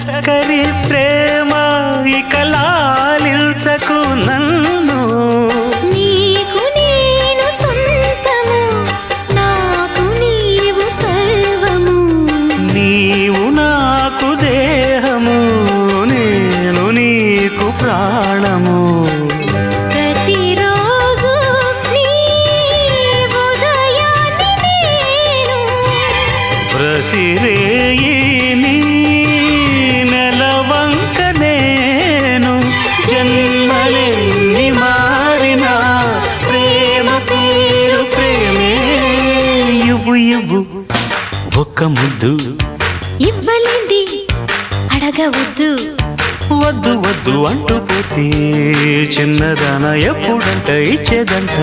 చక్కరి ప్రేమ ఇకలాలిల్చకు నన్ను. నీకు నేను సంతము నాకు నీవు సర్వము. నీవు నాకు దేహము నేను నీకు ప్రాణము. ప్రతిరే మురియవు ఒక్క ముద్దు. ఇవ్వలేంది అడగవద్దు. వద్దు వద్దు అంటూ పోతే చిన్నదాన ఎప్పుడంట ఇచ్చేదంట.